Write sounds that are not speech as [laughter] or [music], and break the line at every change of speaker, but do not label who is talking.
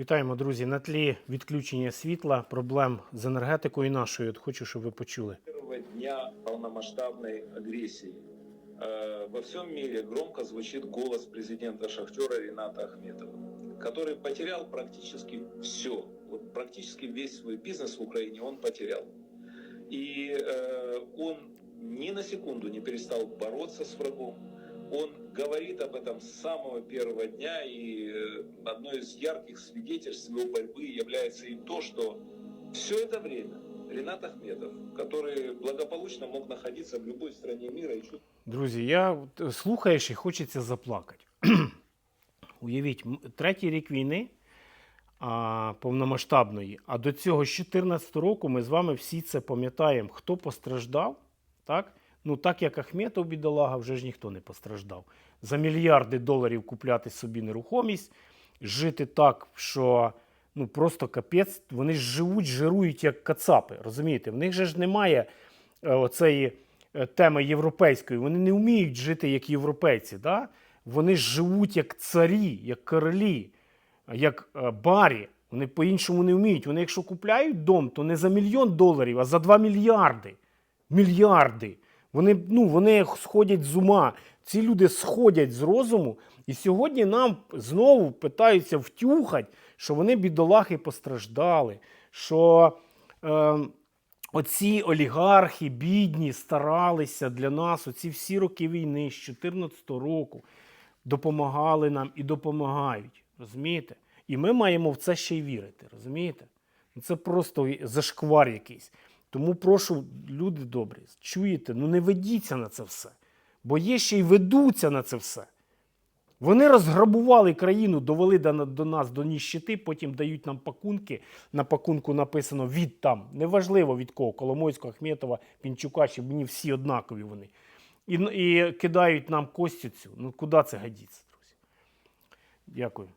Вітаємо, друзі. На тлі відключення світла, проблем з енергетикою нашою. От хочу, щоб ви почули.
первого дня полномасштабной агрессии. Э, Во всем мире громко звучит голос президента Шахтера Рената Ахметова, который потерял практически все. Вот практически весь свой бизнес в Украине он потерял. И э, он ни на секунду не перестал бороться с врагом. Он говорит об этом с самого первого дня, и э, одной из ярких свидетельств его борьбы является и то, что все это время Ренат Ахметов, который благополучно мог находиться в любой стране мира и чувствовать
Друзі, я от, е, слухаєш і хочеться заплакати. [clears throat] Уявіть, м- третій рік війни а, повномасштабної, а до цього з 2014 року ми з вами всі це пам'ятаємо, хто постраждав. Так? Ну, так як Ахметов бідолага, вже ж ніхто не постраждав. За мільярди доларів купляти собі нерухомість, жити так, що ну просто капець, вони ж живуть, жирують як кацапи. Розумієте? В них же ж немає е, оцеї е, теми європейської. Вони не вміють жити як європейці. Да? Вони живуть як царі, як королі, як е, барі. Вони по-іншому не вміють. Вони, якщо купляють дом, то не за мільйон доларів, а за 2 мільярди. Мільярди. Вони, ну, вони сходять з ума. Ці люди сходять з розуму, і сьогодні нам знову питаються втюхати, що вони бідолахи постраждали, що е, оці олігархи бідні старалися для нас оці всі роки війни з 2014 року, допомагали нам і допомагають. Розумієте? І ми маємо в це ще й вірити. Розумієте? Це просто зашквар якийсь. Тому прошу, люди добрі, чуєте, ну не ведіться на це все. Бо є ще й ведуться на це все. Вони розграбували країну, довели до, нас до ніщити, потім дають нам пакунки. На пакунку написано від там. Неважливо від кого, Коломойського, Ахметова, Пінчука, чи мені всі однакові вони. І, і кидають нам костю цю. Ну куди це годиться, друзі? Дякую.